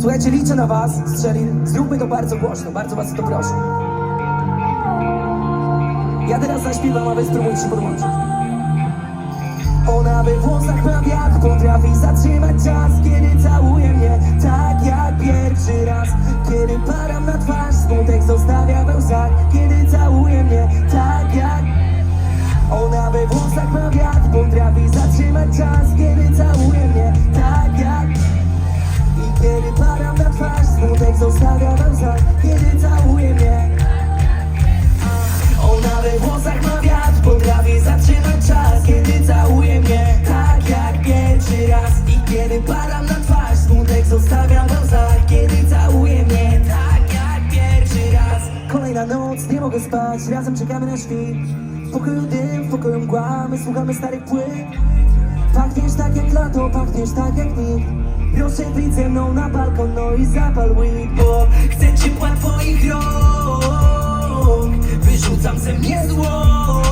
Słuchajcie, liczę na was, Strzelin. Zróbmy to bardzo głośno, bardzo was o to proszę. Ja teraz zaśpiewam, a wy spróbujcie się podłączyć. Ona we włosach ma wiatr, potrafi zatrzymać czas Kiedy całuje mnie tak jak pierwszy raz Kiedy param na twarz, smutek zostawia we łzach Kiedy całuje mnie tak jak Ona we włosach ma wiatr, potrafi zatrzymać czas Kiedy całuje mnie we włosach ma wiatr, potrafi zatrzymać czas Kiedy całuje mnie tak jak pierwszy raz. I kiedy padam na twarz, smutek zostawiam w łzach. Kiedy całuje mnie tak jak pierwszy raz. Kolejna noc, nie mogę spać, razem czekamy na świt. W pokoju dym, w pokoju mgła, my słuchamy starych płyt. Pachniesz tak jak lato, pachniesz tak jak nikt. Proszę wyjdź ze mną na balkon, Zło.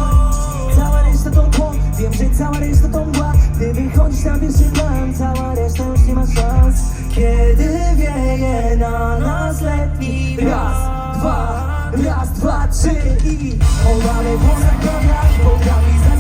Cała reszta to tło, wiem, że cała reszta to mgła. Gdy wychodzisz na pierwszy plan, cała reszta już nie ma szans. Kiedy wieje na nas letni Raz, dwa, raz, dwa, trzy i we włosach ma wiatr, potrafi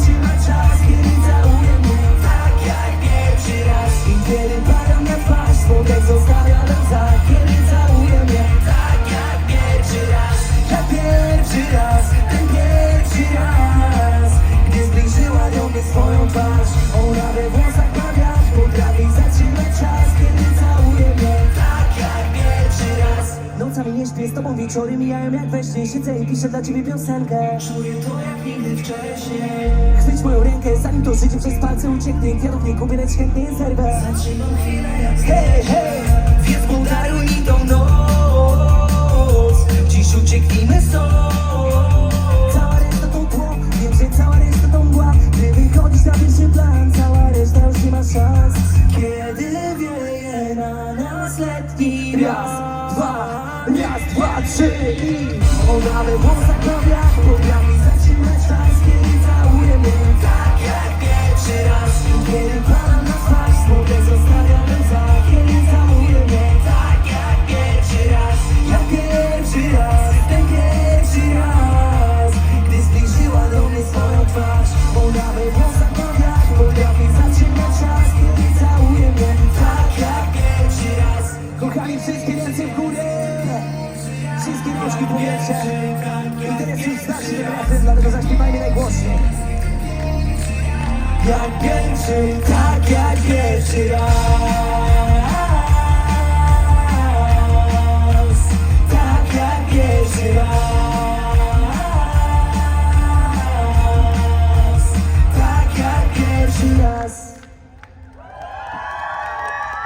z tobą wieczory mijają jak we śnie Siedzę i piszę dla ciebie piosenkę. Czuję to jak nigdy wcześniej. Chwyć moją rękę, zanim to życie przez palce ucieknie. Kupię, lecz chętnie zerwę. Zatrzymam chwilę jak Hej, hej, więc podaruj mi tą noc. Dziś ucieknijmy stąd. Cała reszta to tło, wiem, że cała reszta to mgła. Gdy wychodzisz na pierwszy plan, cała reszta już nie ma szans. Kiedy wieje na nas letni Raz, raz, dwa, trzy i Ona we włosach ma wiatr, potrafi zatrzymać czas Kiedy całuje mnie tak jak pierwszy raz. Kiedy Już starszy ten refren, dlatego zaśpiewajmy najgłośniej. Jak pierwszy